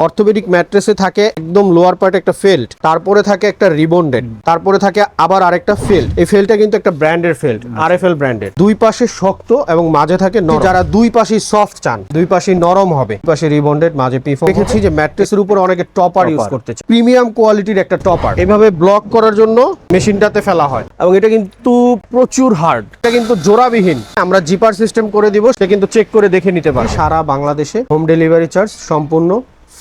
Orthopaedic ম্যাট্রেসে থাকে একদম lower part একটা ফেল্ট তারপরে থাকে একটা রিবন্ডেড তারপরে থাকে আবার আরেকটা ফেল্ট এই ফেলটা কিন্তু একটা ব্র্যান্ডের ফেল্ট আর এফ এল ব্র্যান্ডের দুই পাশে শক্ত এবং মাঝে থাকে নরম। যারা দুই পাশে সফট চান দুই পাশে নরম হবে। দুই পাশে রিবন্ডেড মাঝে পিফো দেখেছি যে ম্যাট্রেসের উপর অনেকে টপার ইউজ Topper. করতেছে প্রিমিয়াম কোয়ালিটির একটা টপার এভাবে ব্লক করার জন্য মেশিনটাতে ফেলা হয়। এবং এটা কিন্তু প্রচুর হার্ড এটা কিন্তু জোড়াবিহীন। আমরা জিপার সিস্টেম করে দিব সে কিন্তু চেক করে দেখে নিতে পারে সারা বাংলাদেশে হোম ডেলিভারি চার্জ সম্পূর্ণ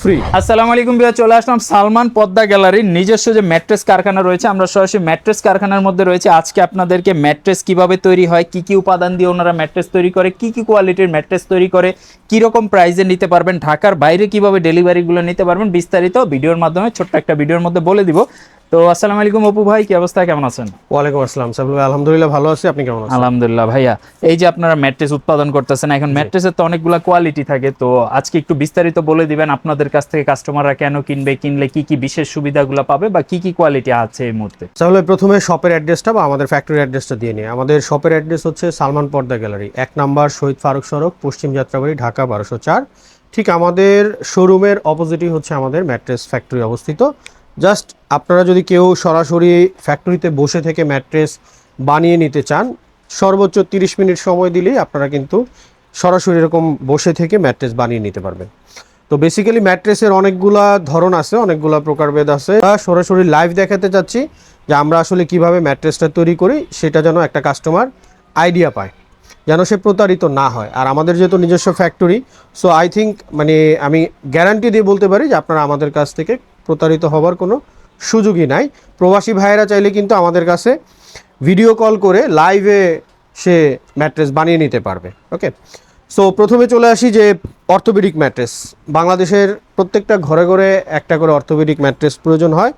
ফ্রি আসসালামু আলাইকুম ভাইয়া, চলে আসলাম সালমান পদ্মা গ্যালারির নিজস্ব যে ম্যাট্রেস কারখানা রয়েছে, আমরা সরাসরি ম্যাট্রেস কারখানার মধ্যে রয়েছে। আজকে আপনাদেরকে ম্যাট্রেস কীভাবে তৈরি হয়, কি কি উপাদান দিয়ে ওনারা ম্যাট্রেস তৈরি করে, কি কি কোয়ালিটির ম্যাট্রেস তৈরি করে কি রকম নিতে পারবেন, ঢাকার বাইরে কীভাবে ডেলিভারিগুলো নিতে পারবেন, বিস্তারিত ভিডিওর মাধ্যমে ছোট্ট একটা ভিডিওর মধ্যে বলে দিব। তো আসসালামু আলাইকুম অপু ভাই কি অবস্থা? কেমন আছেন? ওয়ালাইকুম আসসালাম। সাহেব আলহামদুলিল্লাহ ভালো আছি। আপনি কেমন আছেন? আলহামদুলিল্লাহ ভাইয়া। এই যে আপনারা ম্যাট্রেস উৎপাদন করতেছেন এখন ম্যাট্রেসের তো অনেকগুলো কোয়ালিটি থাকে তো আজকে একটু বিস্তারিত বলে দিবেন আপনাদের কাছ থেকে কাস্টমাররা কেন কিনবে কিনলে কি কি বিশেষ সুবিধাগুলো পাবে বা কি কি কোয়ালিটি আছে এই মুহূর্তে? সাহেব প্রথমে শপের অ্যাড্রেসটা বা আমাদের ফ্যাক্টরি অ্যাড্রেসটা দিয়ে নিই। আমাদের শপের অ্যাড্রেস হচ্ছে সালমান পর্দা গ্যালারি এক নাম্বার শহীদ ফারুক সড়ক পশ্চিম যাত্রাবাড়ি ঢাকা বারোশো চার। ঠিক আমাদের শোরুমের অপোজিটই হচ্ছে আমাদের ম্যাট্রেস ফ্যাক্টরি অবস্থিত। জাস্ট আপনারা যদি কেউ সরাসরি ফ্যাক্টরিতে বসে থেকে ম্যাট্রেস বানিয়ে নিতে চান, সর্বোচ্চ তিরিশ মিনিট সময় দিলেই আপনারা কিন্তু সরাসরি এরকম বসে থেকে ম্যাট্রেস বানিয়ে নিতে পারবেন। তো বেসিক্যালি ম্যাট্রেসের অনেকগুলা ধরন আছে, অনেকগুলা প্রকারভেদ আছে। সরাসরি লাইভ দেখাতে চাচ্ছি যে আমরা আসলে কীভাবে ম্যাট্রেসটা তৈরি করি, সেটা যেন একটা কাস্টমার আইডিয়া পায়, যেন সে প্রতারিত না হয়। আর আমাদের যেহেতু নিজস্ব ফ্যাক্টরি সো আই থিঙ্ক মানে আমি গ্যারান্টি দিয়ে বলতে পারি যে আপনারা আমাদের কাছ থেকে প্রতারিত হবার কোনো সুযোগই নাই। প্রবাসী ভাইয়েরা চাইলে কিন্তু আমাদের কাছে ভিডিও কল করে লাইভে সে ম্যাট্রেস বানিয়ে নিতে পারবে ওকে সো প্রথমে চলে আসি যে অর্থোপেডিক ম্যাট্রেস বাংলাদেশের প্রত্যেকটা ঘরে ঘরে একটা করে অর্থোপেডিক ম্যাট্রেস প্রয়োজন হয়।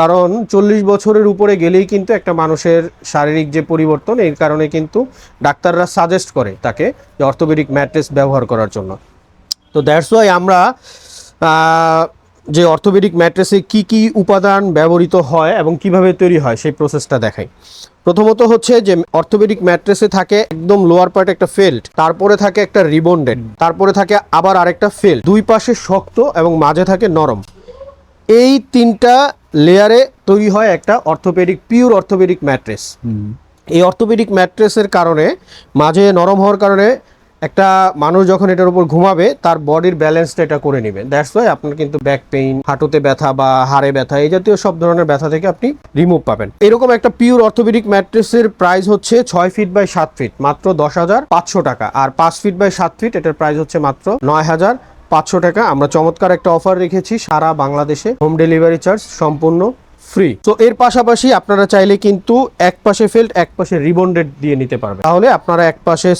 কারণ চল্লিশ বছরের উপরে গেলেই কিন্তু একটা মানুষের শারীরিক যে পরিবর্তন, এর কারণে কিন্তু ডাক্তাররা সাজেস্ট করে তাকে যে অর্থোপেডিক ম্যাট্রেস ব্যবহার করার জন্য। তো দ্যাটস ওয়াই আমরা যে অর্থোপেডিক ম্যাট্রেসে কি কি উপাদান ব্যবহৃত হয় এবং কীভাবে তৈরি হয় সেই প্রসেসটা দেখাই। প্রথমত হচ্ছে যে অর্থোপেডিক ম্যাট্রেসে থাকে একদম লোয়ার পার্ট একটা ফেল্ট তারপরে থাকে একটা রিবন্ডেড তারপরে থাকে আবার আরেকটা ফেল্ট দুই পাশে শক্ত এবং মাঝে থাকে নরম। এই তিনটা লেয়ারে তৈরি হয় একটা অর্থোপেডিক পিওর অর্থোপেডিক ম্যাট্রেস। এই অর্থোপেডিক ম্যাট্রেসের কারণে মাঝে নরম হওয়ার কারণে একটা মানুষ যখন এটার উপর ঘুমাবে, তার বডির ব্যালেন্সটা এটা করে নেবে। দ্যাটস ওয়াই আপনার কিন্তু ব্যাক পেইন হাঁটুতে ব্যথা বা হাড়ে ব্যথা, এই জাতীয় সব ধরনের ব্যথা থেকে আপনি রিমুভ পাবেন। এরকম একটা পিওর অর্থোপেডিক ম্যাট্রেসের প্রাইস হচ্ছে ছয় ফিট বাই সাত ফিট মাত্র দশ হাজার পাঁচশো টাকা। আর পাঁচ ফিট বাই সাত ফিট এটার প্রাইস হচ্ছে মাত্র নয় হাজার পাঁচশো টাকা। আমরা চমৎকার একটা অফার রেখেছি সারা বাংলাদেশে। হোম ডেলিভারি চার্জ সম্পূর্ণ ফ্রি তো এর পাশাপাশি আপনারা চাইলে কিন্তু এক পাশে ফেল্ট এক পাশে রিবন্ডেড দিয়ে নিতে পারবেন। তাহলে আপনারা এক পাশে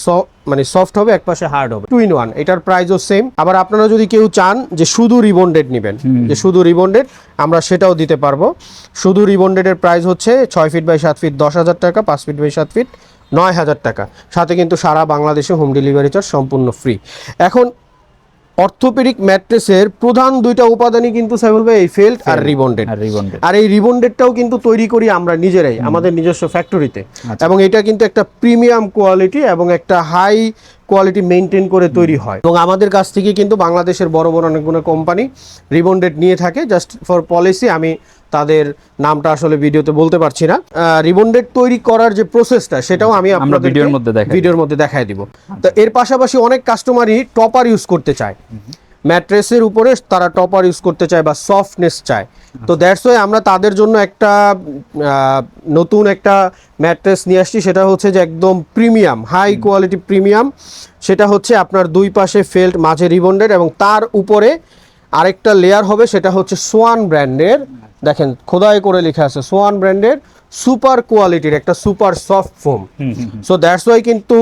মানে সফট হবে এক পাশে হার্ড হবে। টু ইন ওয়ান এটার প্রাইসও সেম আবার আপনারা যদি কেউ চান যে শুধু রিবন্ডেড নেবেন যে শুধু রিবন্ডেড আমরা সেটাও দিতে পারব। শুধু রিবন্ডেডের প্রাইস হচ্ছে ছয় ফিট বাই সাত ফিট দশ হাজার টাকা পাঁচ ফিট বাই সাত ফিট নয় হাজার টাকা। সাথে কিন্তু সারা বাংলাদেশে হোম ডেলিভারি চার্জ সম্পূর্ণ ফ্রি এখন অর্থোপেডিক ম্যাট্রেসের প্রধান দুইটা উপাদানই কিন্তু সাইবল ভাই এই ফেল্ট আর রিবন্ডেড আর এই রিবন্ডেডটাও কিন্তু তৈরি করি আমরা নিজেরাই আমাদের নিজস্ব ফ্যাক্টরিতে এবং এটা কিন্তু একটা প্রিমিয়াম কোয়ালিটি এবং একটা হাই কোয়ালিটি মেনটেন করে তৈরি হয়। এবং আমাদের কাছ থেকে কিন্তু বাংলাদেশের বড় বড় অনেকগুলো কোম্পানি রিবন্ডেড নিয়ে থাকে। জাস্ট ফর পলিসি আমি তাদের নামটা আসলে ভিডিওতে বলতে পারছি না। রিবন্ডেড তৈরি করার যে প্রসেসটা সেটাও আমি আমরা আপনাদেরকে ভিডিওর মধ্যে দেখাই আচ্ছা। ভিডিওর মধ্যে দেখাই দিব। তো এর পাশাপাশি অনেক কাস্টমারই টপার ইউজ করতে চায়। ম্যাট্রেসের উপরে তারা টপার ইউজ করতে চায় বা সফটনেস চায়। তো দ্যাটস ওয়াই আমরা তাদের জন্য একটা নতুন একটা ম্যাট্রেস নিয়ে আসছি। সেটা হচ্ছে যে একদম প্রিমিয়াম হাই কোয়ালিটি প্রিমিয়াম সেটা হচ্ছে আপনার দুই পাশে ফেল্ট মাঝে রিবন্ডেড এবং তার উপরে আরেকটা লেয়ার হবে সেটা হচ্ছে সোয়ান ব্র্যান্ডের দেখেন খোদাই করে লেখা আছে সোয়ান ব্র্যান্ডের সুপার কোয়ালিটির একটা super soft foam so that's why কিন্তু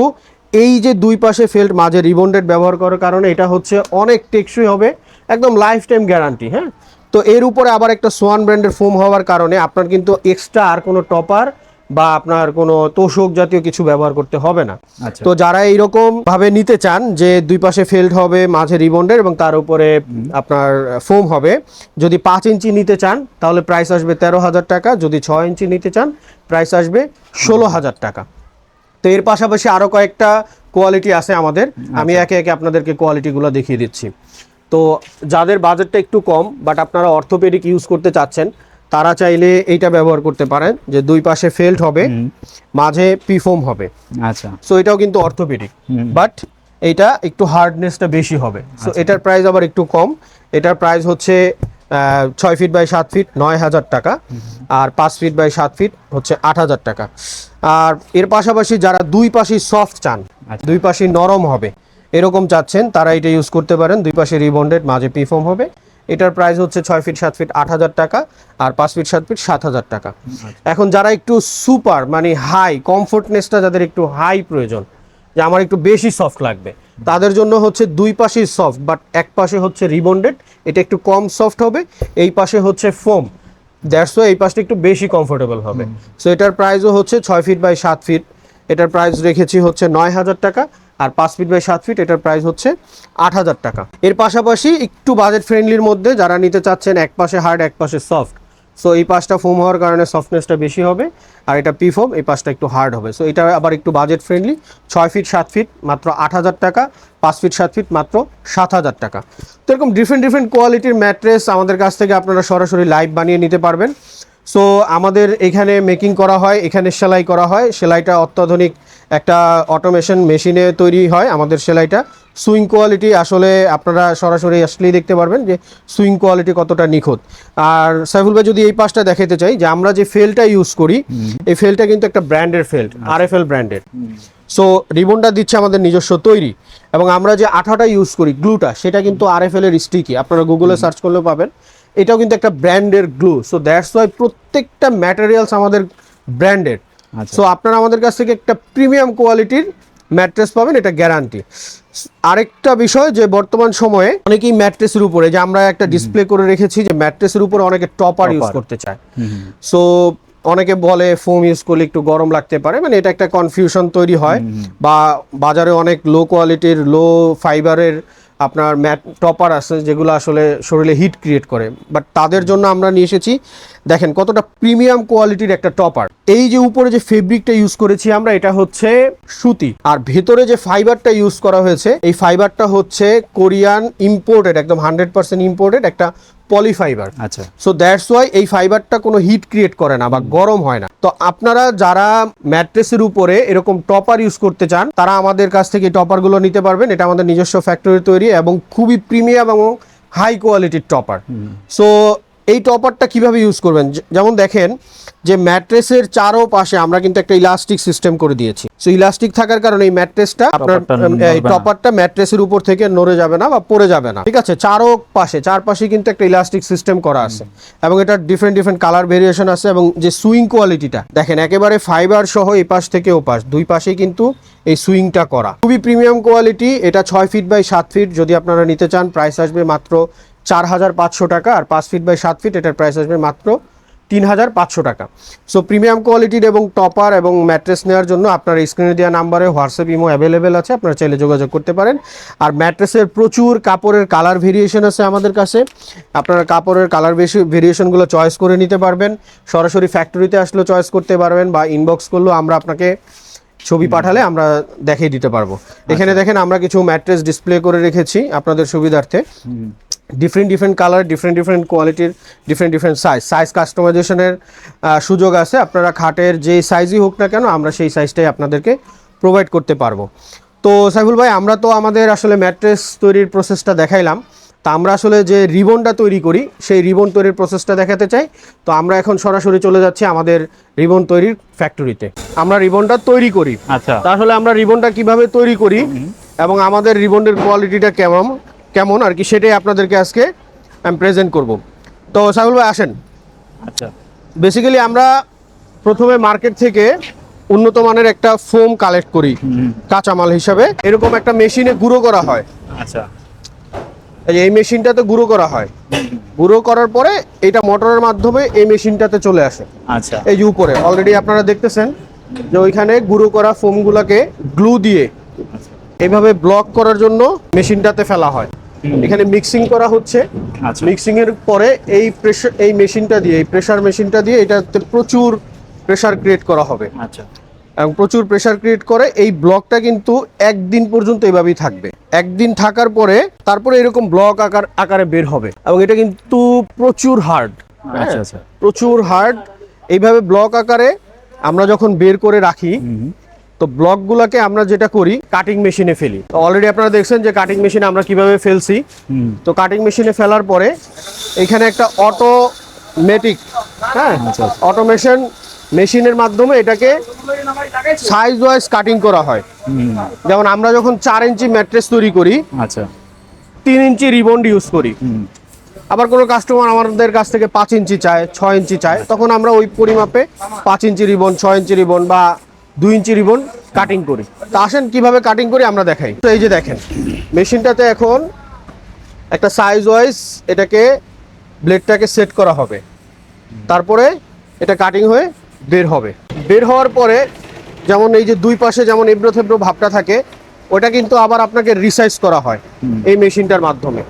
এই যে দুই পাশে ফেল্ট মাঝে রিবন্ডেড ব্যবহার করার কারণে এটা হচ্ছে অনেক টেকসই হবে একদম লাইফ টাইম গ্যারান্টি হ্যাঁ? তো এর উপরে আবার একটা সোয়ান ব্র্যান্ডের ফোম হওয়ার কারণে আপনার কিন্তু এক্সট্রা আর কোনো টপার বা আপনার কোনো তোষক জাতীয় কিছু ব্যবহার করতে হবে না। আচ্ছা। তো যারা এইরকম ভাবে নিতে চান যে দুই পাশে ফেল্ড হবে মাঝে রিবন্ডের এবং তার উপরে আপনার ফোম হবে যদি পাঁচ ইঞ্চি নিতে চান তাহলে প্রাইস আসবে তেরো হাজার টাকা। যদি ছয় ইঞ্চি নিতে চান প্রাইস আসবে ষোলো হাজার টাকা। তো এর পাশাপাশি আরও কয়েকটা কোয়ালিটি আছে আমাদের। আমি একে একে আপনাদেরকে কোয়ালিটিগুলো দেখিয়ে দিচ্ছি। তো যাদের বাজেটটা একটু কম বাট আপনারা অর্থোপেডিক ইউজ করতে চাচ্ছেন তারা চাইলে এইটা ব্যবহার করতে পারেন যে দুই পাশে ফেল্ট হবে মাঝে পিফোম হবে। আচ্ছা। সো এটাও কিন্তু অর্থোপেডিক বাট এটা একটু হার্ডনেসটা বেশি হবে। সো আচ্ছা। এটার প্রাইস আবার একটু কম। এটার প্রাইস হচ্ছে ছয় ফিট বাই সাত ফিট নয় হাজার টাকা। আর পাঁচ ফিট বাই সাত ফিট হচ্ছে আট হাজার টাকা। আর এর পাশাপাশি যারা দুই পাশেই সফট চান আচ্ছা। দুই পাশেই নরম হবে এরকম চাচ্ছেন তারা এটা ইউজ করতে পারেন। দুই পাশে রিবন্ডেড মাঝে পিফোম হবে। এটার প্রাইস হচ্ছে ছয় ফিট সাত ফিট আট হাজার টাকা আর পাঁচ ফিট সাত ফিট সাত হাজার টাকা। এখন যারা একটু সুপার মানে হাই কমফোর্টনেসটা যাদের একটু হাই প্রয়োজন যে আমার একটু বেশি সফট লাগবে তাদের জন্য হচ্ছে দুই পাশেই সফট বাট এক পাশে হচ্ছে রিবন্ডেড এটা একটু কম সফট হবে এই পাশে হচ্ছে ফোম দ্যাটস এই পাশটা একটু বেশি কমফোর্টেবল হবে। সো এটার প্রাইসও হচ্ছে ছয় ফিট বাই সাত ফিট এটার প্রাইস রেখেছি হচ্ছে নয় হাজার টাকা আর পাঁচ ফিট বাই সাত ফিট, এটার প্রাইস হচ্ছে আট হাজার টাকা। এর পাশাপাশি একটু বাজেট ফ্রেন্ডলির মধ্যে যারা নিতে চাচ্ছেন, এক পাশে হার্ড এক পাশে সফট সো এই পাশটা ফোম হওয়ার কারণে সফটনেসটা বেশি হবে, আর এটা পি ফোম এই পাশটা একটু হার্ড হবে। সো এটা আবার একটু বাজেট ফ্রেন্ডলি ছয় ফিট, সাত ফিট মাত্র আট হাজার টাকা, পাঁচ ফিট, সাত ফিট মাত্র সাত হাজার টাকা। তো, এরকম ডিফারেন্ট ডিফারেন্ট কোয়ালিটির ম্যাট্রেস আমাদের কাছ থেকে আপনারা সরাসরি লাইভ বানিয়ে নিতে পারবেন। সো আমাদের এখানে মেকিং করা হয়, এখানে সেলাই করা হয়। সেলাইটা অত্যাধুনিক একটা অটোমেশন মেশিনে তৈরি হয় আমাদের সেলাইটা। সুইং কোয়ালিটি আসলে আপনারা সরাসরি আসলেই দেখতে পারবেন যে সুইং কোয়ালিটি কতটা নিখুঁত। আর সাইফুল ভাই যদি এই পাশটা দেখাতে চাই যে আমরা যে ফেলটা ইউজ করি এই ফেলটা কিন্তু একটা ব্র্যান্ডের ফেল্ট আর এফ এল ব্র্যান্ডের সো রিবনটা দিচ্ছে আমাদের নিজস্ব তৈরি। এবং আমরা যে আঠাটা ইউজ করি গ্লুটা সেটা কিন্তু আর এফ এল এর স্টিকি আপনারা গুগলে সার্চ করলেও পাবেন। এটাও কিন্তু একটা ব্র্যান্ডের গ্লু সো দ্যাটস ওয়াই প্রত্যেকটা ম্যাটেরিয়ালস আমাদের ব্র্যান্ডেড। সো আপনারা আমাদের কাছ থেকে একটা প্রিমিয়াম কোয়ালিটির ম্যাট্রেস পাবেন এটা গ্যারান্টি আরেকটা বিষয় যে বর্তমান সময়ে অনেকেই ম্যাট্রেসের উপরে যে আমরা একটা ডিসপ্লে করে রেখেছি যে ম্যাট্রেসের উপরে অনেকে টপার ইউজ করতে চায়। সো অনেকে বলে ফোম ইউজ করলে একটু গরম লাগতে পারে মানে এটা একটা কনফিউশন তৈরি হয়। বা বাজারে অনেক লো কোয়ালিটির লো ফাইবারের আপনার ম্যাট টপার আছে যেগুলো আসলে শরীরে হিট ক্রিয়েট করে। বাট তাদের জন্য আমরা নিয়ে এসেছি দেখেন কতটা প্রিমিয়াম কোয়ালিটির একটা টপার। এই যে উপরে যে ফেব্রিকটা ইউজ করেছি আমরা এটা হচ্ছে সুতি। আর ভেতরে যে ফাইবারটা ইউজ করা হয়েছে এই ফাইবারটা হচ্ছে কোরিয়ান ইম্পোর্টেড একদম হান্ড্রেড পার্সেন্ট ইম্পোর্টেড একটা পলিফাইবার। আচ্ছা। সো দ্যাটস ওয়াই এই ফাইবারটা কোনো হিট ক্রিয়েট করে না বা গরম হয় না। তো আপনারা যারা ম্যাট্রেসের উপরে এরকম টপার ইউজ করতে চান তারা আমাদের কাছ থেকে টপারগুলো নিতে পারবেন। এটা আমাদের নিজস্ব ফ্যাক্টরি তৈরি এবং খুবই প্রিমিয়াম এবং হাই কোয়ালিটির টপার। সো এই টপারটা কীভাবে ইউজ করবেন? যেমন দেখেন যে ম্যাট্রেসের চারো পাশে আমরা কিন্তু একটা ইলাস্টিক সিস্টেম করে দিয়েছি। সো ইলাস্টিক থাকার কারণে এই ম্যাট্রেসটা আপনার এই টপারটা ম্যাট্রেসের উপর থেকে নড়ে যাবে না বা পড়ে যাবে না। ঠিক আছে? চারো পাশে চারপাশে কিন্তু একটা ইলাস্টিক সিস্টেম করা আছে। এবং এটা ডিফারেন্ট ডিফারেন্ট কালার ভেরিয়েশন আছে এবং যে সুইং কোয়ালিটিটা দেখেন একেবারে ফাইবার সহ এই পাশ থেকে ও পাশ দুই পাশেই কিন্তু এই সুইংটা করা। খুবই প্রিমিয়াম কোয়ালিটি এটা ছয় ফিট বাই সাত ফিট যদি আপনারা নিতে চান প্রাইস আসবে মাত্র চার হাজার পাঁচশো টাকা আর পাঁচ ফিট বাই সাত ফিট এটার প্রাইস আসবে মাত্র তিন হাজার পাঁচশো টাকা। সো প্রিমিয়াম কোয়ালিটির এবং টপার এবং ম্যাট্রেস নেওয়ার জন্য আপনার স্ক্রিনে দেওয়া নাম্বারে হোয়াটসঅ্যাপ ইমো অ্যাভেলেবেল আছে আপনারা চাইলে যোগাযোগ করতে পারেন। আর ম্যাট্রেসের প্রচুর কাপড়ের কালার ভেরিয়েশন আছে আমাদের কাছে। আপনারা কাপড়ের কালার বেশি ভেরিয়েশনগুলো চয়েস করে নিতে পারবেন। সরাসরি ফ্যাক্টরিতে আসলেও চয়েস করতে পারবেন বা ইনবক্স করলেও আমরা আপনাকে ছবি পাঠালে আমরা দেখিয়ে দিতে পারব। এখানে দেখেন আমরা কিছু ম্যাট্রেস ডিসপ্লে করে রেখেছি আপনাদের সুবিধার্থে। Different different colour different different কোয়ালিটির ডিফারেন্ট ডিফারেন্ট সাইজ সাইজ কাস্টমাইজেশনের সুযোগ আছে। আপনারা খাটের যেই সাইজই হোক না কেন আমরা সেই সাইজটাই আপনাদেরকে প্রোভাইড করতে পারব। তো সাইফুল ভাই আমরা তো আমাদের আসলে ম্যাট্রেস তৈরির প্রসেসটা দেখাইলাম। তা আমরা আসলে যে রিবনটা তৈরি করি সেই রিবন তৈরির প্রসেসটা দেখাতে চাই। তো আমরা এখন সরাসরি চলে যাচ্ছি আমাদের রিবন তৈরির ফ্যাক্টরিতে আমরা রিবনটা তৈরি করি। আচ্ছা। তাহলে আমরা রিবনটা কীভাবে তৈরি করি এবং আমাদের রিবনের কোয়ালিটিটা কেমন? কেমন আর কি সেটাই আপনাদেরকে আজকে আমি প্রেজেন্ট করব। তো সাহুল ভাই আসেন। আচ্ছা। বেসিক্যালি আমরা প্রথমে মার্কেট থেকে উন্নত মানের একটা ফোম কালেক্ট করি কাঁচামাল হিসাবে। এরকম একটা মেশিনে গুঁড়ো করা হয়। আচ্ছা। এই মেশিনটাতে গুঁড়ো করা হয়। গুঁড়ো করার পরে এটা মোটরের মাধ্যমে এই মেশিনটাতে চলে আসে। আচ্ছা। এই যে উপরে অলরেডি আপনারা দেখতেছেন যে ওইখানে গুঁড়ো করা ফোমগুলোকে গ্লু দিয়ে এইভাবে ব্লক করার জন্য মেশিনটাতে ফেলা হয়। এখানে মিক্সিং করা হচ্ছে। আচ্ছা। মিক্সিং এর পরে এই প্রেশার এই মেশিনটা দিয়ে এই প্রেশার মেশিনটা দিয়ে এটাতে প্রচুর প্রেশার ক্রিয়েট করা হবে। আচ্ছা। এবং প্রচুর প্রেসার ক্রিয়েট করে এই ব্লকটা কিন্তু একদিন পর্যন্ত এভাবেই থাকবে। একদিন থাকার পরে তারপরে এরকম ব্লক আকার আকারে বের হবে। এবং এটা কিন্তু প্রচুর হার্ড আচ্ছা আচ্ছা। প্রচুর হার্ড এইভাবে ব্লক আকারে আমরা যখন বের করে রাখি তো ব্লকগুলোকে আমরা যেটা করি কাটিং মেশিনে ফেলি। তো অলরেডি আপনারা দেখছেন যে কাটিং মেশিনে আমরা কীভাবে ফেলছি। তো কাটিং মেশিনে ফেলার পরে এখানে একটা অটোমেটিক হ্যাঁ? আচ্ছা। অটোমেশন মেশিনের মাধ্যমে এটাকে সাইজ ওয়াইজ কাটিং করা হয়। যেমন আমরা যখন চার ইঞ্চি ম্যাট্রেস তৈরি করি আচ্ছা। তিন ইঞ্চি রিবন্ড ইউজ করি। আবার কোনো কাস্টমার আমাদের কাছ থেকে পাঁচ ইঞ্চি চায় ছয় ইঞ্চি চায় তখন আমরা ওই পরিমাপে পাঁচ ইঞ্চি রিবন ছয় ইঞ্চি রিবন বা দুই ইঞ্চি রিবন কাটিং করি। তা আসেন কীভাবে কাটিং করি আমরা দেখাই। তো এই যে দেখেন, মেশিনটাতে এখন একটা সাইজ ওয়াইজ এটাকে ব্লেডটাকে সেট করা হবে। তারপরে এটা কাটিং হয়ে বের হবে। বের হওয়ার পরে যেমন এই যে দুই পাশে যেমন এবড়ো থেবড়ো ভাবটা থাকে, ওটা কিন্তু আবার আপনাকে রিসাইজ করা হয় এই মেশিনটার মাধ্যমে।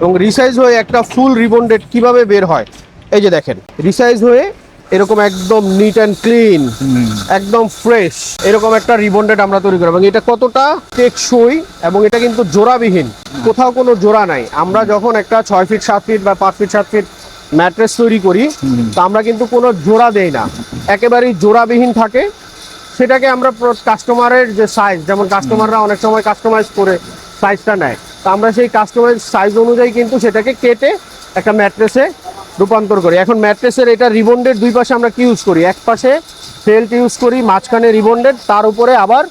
এবং রিসাইজ হয়ে একটা ফুল রিবন্ডেড কীভাবে বের হয়, এই যে দেখেন রিসাইজ হয়ে এরকম একদম নিট অ্যান্ড ক্লিন একদম ফ্রেশ এরকম একটা রিবন্ডেড আমরা তৈরি করি এবং এটা কতটা টেকসই এবং এটা কিন্তু জোড়াবিহীন কোথাও কোনো জোড়া নাই। আমরা যখন একটা ছয় ফিট সাত ফিট বা পাঁচ ফিট সাত ফিট ম্যাট্রেস তৈরি করি তো আমরা কিন্তু কোনো জোড়া দেই না। একেবারেই জোড়াবিহীন থাকে। সেটাকে আমরা কাস্টমারের যে সাইজ যেমন কাস্টমাররা অনেক সময় কাস্টমাইজ করে সাইজটা নেয়। তো আমরা সেই কাস্টমাইজ সাইজ অনুযায়ী কিন্তু সেটাকে কেটে একটা ম্যাট্রেসে রূপান্তর করি। এখন ম্যাট্রেসের এটা রিবন্ডেড দুই পাশে আমরা কি ইউজ করি? এক পাশে ফেল্ট ইউজ করি মাঝখানে রিবন্ডেড তার উপরে আবার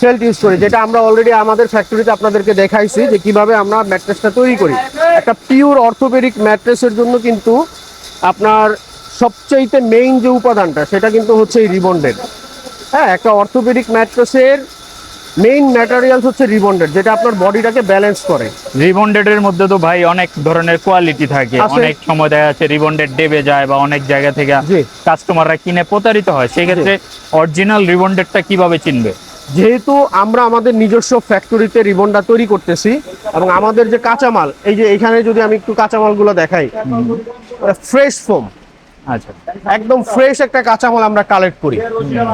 ফেল্ট। ইউজ করি যেটা আমরা অলরেডি আমাদের ফ্যাক্টরিতে আপনাদেরকে দেখাইছি যে কীভাবে আমরা ম্যাট্রেসটা তৈরি করি। একটা পিওর অর্থোপেডিক ম্যাট্রেসের জন্য কিন্তু আপনার সবচাইতে মেইন যে উপাদানটা সেটা কিন্তু হচ্ছে এই রিবন্ডেড হ্যাঁ একটা অর্থোপেডিক ম্যাট্রেসের মেইন ম্যাটেরিয়ালস হচ্ছে রিবন্ডেড যেটা আপনার বডিটাকে ব্যালেন্স করে। রিবন্ডেড এর মধ্যে তো ভাই অনেক ধরনের কোয়ালিটি থাকে। অনেক সময় দেখা যাচ্ছে রিবন্ডেড ডেবে যায় বা অনেক জায়গা থেকে। কাস্টমাররা কিনে প্রতারিত হয়। সেই ক্ষেত্রে অরিজিনাল রিবন্ডেডটা কীভাবে চিনবে? যেহেতু আমরা আমাদের নিজস্ব ফ্যাক্টরিতে রিবনটা তৈরি করতেছি এবং আমাদের যে কাঁচামাল এই যে এখানে যদি আমি একটু কাঁচামালগুলো দেখাই ফ্রেশ ফোম আচ্ছা। একদম ফ্রেশ একটা কাঁচামাল আমরা কালেক্ট করি।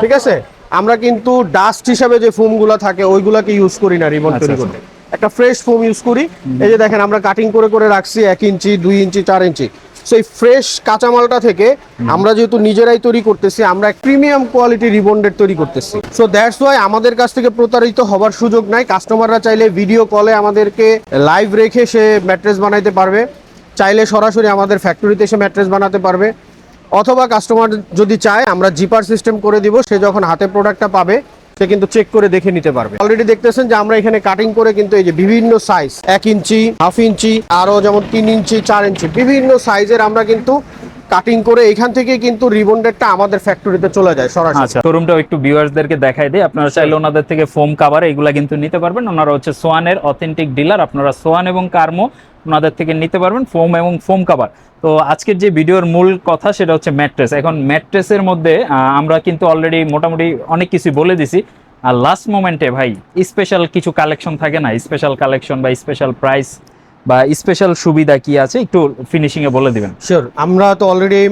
ঠিক আছে? আমরা কিন্তু ডাস্ট হিসাবে যে ফোমগুলো থাকে ওইগুলোকে ইউজ করি না রিবন আচ্ছা, তৈরি আচ্ছা। করতে। একটা ফ্রেশ ফোম ইউজ করি। এই যে দেখেন আমরা কাটিং করে করে রাখছি এক ইঞ্চি দুই ইঞ্চি চার ইঞ্চি। সেই ফ্রেশ কাঁচামালটা থেকে আমরা যেহেতু নিজেরাই তৈরি করতেছি আমরা প্রিমিয়াম কোয়ালিটি রিবন্ডেড তৈরি করতেছি। সো দ্যাটস ওয়াই আমাদের কাছ থেকে প্রতারিত হবার সুযোগ নাই। কাস্টমাররা চাইলে ভিডিও কলে আমাদেরকে লাইভ রেখে সে ম্যাট্রেস বানাইতে পারবে। চাইলে সরাসরি আমাদের ফ্যাক্টরিতে এসে ম্যাট্রেস বানাতে পারবে। অথবা কাস্টমার যদি চায়, আমরা জিপার সিস্টেম করে দিব, সে যখন হাতে প্রোডাক্টটা পাবে, সে কিন্তু চেক করে দেখে নিতে পারবে। অলরেডি দেখতেছেন যে আমরা এখানে কাটিং করে কিন্তু এই যে বিভিন্ন সাইজ এক ইঞ্চি হাফ ইঞ্চি, আরও যেমন তিন ইঞ্চি, চার ইঞ্চি, বিভিন্ন সাইজের আমরা কিন্তু কাটিং করে এখান থেকে কিন্তু রিবন্ডেডটা আমাদের ফ্যাক্টরিতে চলে যায় সরাসরি। আচ্ছা শোরুমটাও একটু ভিউয়ার্সদেরকে দেখাই দিই। আপনারা চাইলে ওনাদের থেকে ফোম কাভার এগুলা কিন্তু নিতে পারবেন। ওনারা হচ্ছে সোয়ানের অথেন্টিক ডিলার আপনারা সোয়ান এবং কার্মো ওনাদের থেকে নিতে পারবেন ফোম এবং ফোম কাভার তো আজকের যে ভিডিওর মূল কথা সেটা হচ্ছে ম্যাট্রেস এখন ম্যাট্রেসের মধ্যে আমরা কিন্তু অলরেডি মোটামুটি অনেক কিছু বলে দিছি। আর লাস্ট মোমেন্টে ভাই স্পেশাল কিছু কালেকশন থাকে না? স্পেশাল কালেকশন বা স্পেশাল প্রাইস বা স্পেশাল সুবিধা কি আছে? একটু ফিনিশিং এ বলে দিবেন। শিওর আমরা তো অলরেডি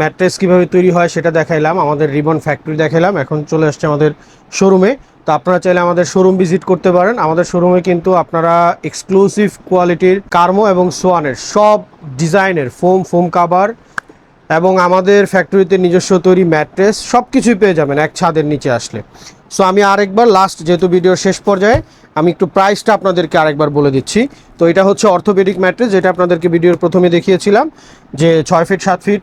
ম্যাট্রেস কীভাবে তৈরি হয় সেটা দেখাইলাম, আমাদের রিবন ফ্যাক্টরি দেখাইলাম, এখন চলে আসছে আমাদের শোরুমে তো আপনারা চাইলে আমাদের শোরুম ভিজিট করতে পারেন, আমাদের শোরুমে কিন্তু আপনারা এক্সক্লুসিভ কোয়ালিটির কার্মো এবং সোয়ানের সব ডিজাইনের ফোম ফোম কাভার এবং আমাদের ফ্যাক্টরিতে নিজস্ব তৈরি ম্যাট্রেস সব কিছুই পেয়ে যাবেন এক ছাদের নিচে আসলে। সো আমি আরেকবার লাস্ট যেহেতু ভিডিওর শেষ পর্যায়ে, আমি একটু প্রাইসটা আপনাদেরকে আরেকবার বলে দিচ্ছি। তো এটা হচ্ছে অর্থোপেডিক ম্যাট্রেস যেটা আপনাদেরকে ভিডিওর প্রথমে দেখিয়েছিলাম, যে ছয় ফিট সাত ফিট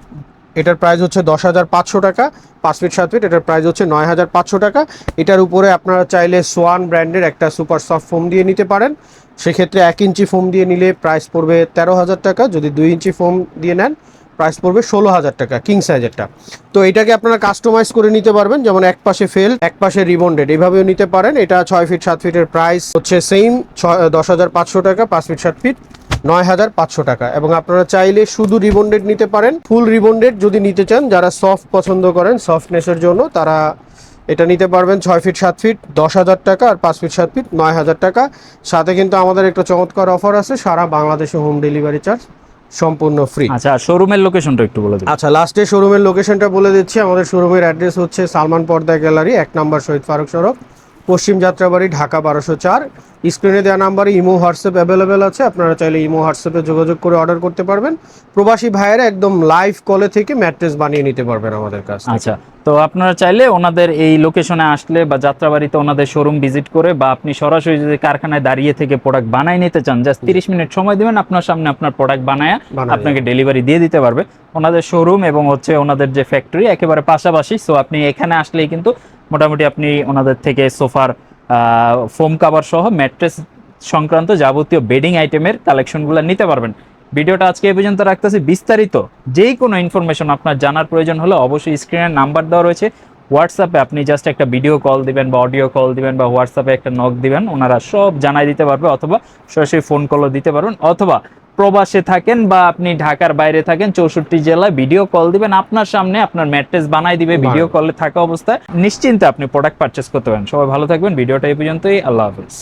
এটার প্রাইস হচ্ছে দশ হাজার পাঁচশো টাকা। পাঁচ ফিট সাত ফিট এটার প্রাইস হচ্ছে নয় হাজার পাঁচশো টাকা। এটার উপরে আপনারা চাইলে সোয়ান ব্র্যান্ডের একটা সুপার সফট ফোম দিয়ে নিতে পারেন। সেক্ষেত্রে এক ইঞ্চি ফোম দিয়ে নিলে প্রাইস পড়বে তেরো হাজার টাকা। যদি দুই ইঞ্চি ফোম দিয়ে নেন প্রাইস পড়বে ষোলো হাজার টাকা কিং সাইজেরটা তো এটাকে আপনারা কাস্টমাইজ করে নিতে পারবেন, যেমন এক পাশে ফেল এক পাশে রিবন্ডেড এভাবেও নিতে পারেন। এটা ছয় ফিট সাত ফিটের প্রাইস হচ্ছে সেম ছয়, দশ হাজার পাঁচশো টাকা, পাঁচ ফিট সাত ফিট নয় হাজার পাঁচশো টাকা। এবং আপনারা চাইলে শুধু রিবন্ডেড নিতে পারেন ফুল রিবন্ডেড যদি নিতে চান, যারা সফট পছন্দ করেন সফটনেসের জন্য, তারা এটা নিতে পারবেন ছয় ফিট সাত ফিট দশ হাজার টাকা আর পাঁচ ফিট সাত ফিট নয় হাজার টাকা। সাথে কিন্তু আমাদের একটা চমৎকার অফার আছে, সারা বাংলাদেশে হোম ডেলিভারি চার্জ সম্পূর্ণ ফ্রি আচ্ছা শোরুমের লোকেশনটা একটু বলে দিন। আচ্ছা লাস্টে শোরুমের লোকেশনটা বলে দিচ্ছি। আমাদের শোরুমের অ্যাড্রেস হচ্ছে সালমান পর্দা গ্যালারি এক নম্বর শহীদ ফারুক সড়ক। পশ্চিম যাত্রাবাড়ি ঢাকা বারোশো চার। স্ক্রিনে দেওয়া নাম্বারে ইমো হোয়াটসঅ্যাপ অ্যাভেলেবেল আছে। আপনারা চাইলে ইমো হোয়াটসঅ্যাপে যোগাযোগ করে অর্ডার করতে পারবেন। প্রবাসী ভাইয়েরা একদম লাইভ কলে থেকে ম্যাট্রেস বানিয়ে নিতে পারবেন আমাদের কাছ। আচ্ছা তো আপনারা চাইলে ওনাদের এই লোকেশনে আসলে বা যাত্রাবাড়িতে ওনাদের শোরুম ভিজিট করে বা আপনি সরাসরি যদি কারখানায় দাঁড়িয়ে থেকে প্রোডাক্ট বানাই নিতে চান জাস্ট তিরিশ মিনিট সময় দিবেন আপনার সামনে আপনার প্রোডাক্ট বানায় বানায় আপনাকে ডেলিভারি দিয়ে দিতে পারবে। ওনাদের শোরুম এবং হচ্ছে ওনাদের যে ফ্যাক্টরি একেবারে পাশাপাশি। সো আপনি এখানে আসলেই কিন্তু মোটামুটি আপনি ওনাদের থেকে সোফার ফোম কাভার সহ ম্যাট্রেস সংক্রান্ত যাবতীয় বেডিং আইটেমের কালেকশনগুলো নিতে পারবেন। ভিডিওটা আজকে এই পর্যন্ত রাখতেছি। বিস্তারিত যেই কোনো ইনফরমেশন আপনার জানার প্রয়োজন হলে অবশ্যই স্ক্রিনের নাম্বার দেওয়া রয়েছে। হোয়াটসঅ্যাপে আপনি জাস্ট একটা ভিডিও কল দিবেন বা অডিও কল দিবেন বা হোয়াটসঅ্যাপে একটা নক দিবেন, ওনারা সব জানাই দিতে পারবে অথবা সরাসরি ফোন কলও দিতে পারবেন। অথবা প্রবাসে থাকেন বা আপনি ঢাকার বাইরে থাকেন চৌষট্টি জেলায় ভিডিও কল দিবেন। আপনার সামনে আপনার ম্যাট্রেস বানাই দিবে ভিডিও কলে থাকা অবস্থায়। নিশ্চিন্তে আপনি প্রোডাক্ট পারচেস করতে পারেন। সবাই ভালো থাকবেন। ভিডিওটা এই পর্যন্তই। আল্লাহ হাফিজ।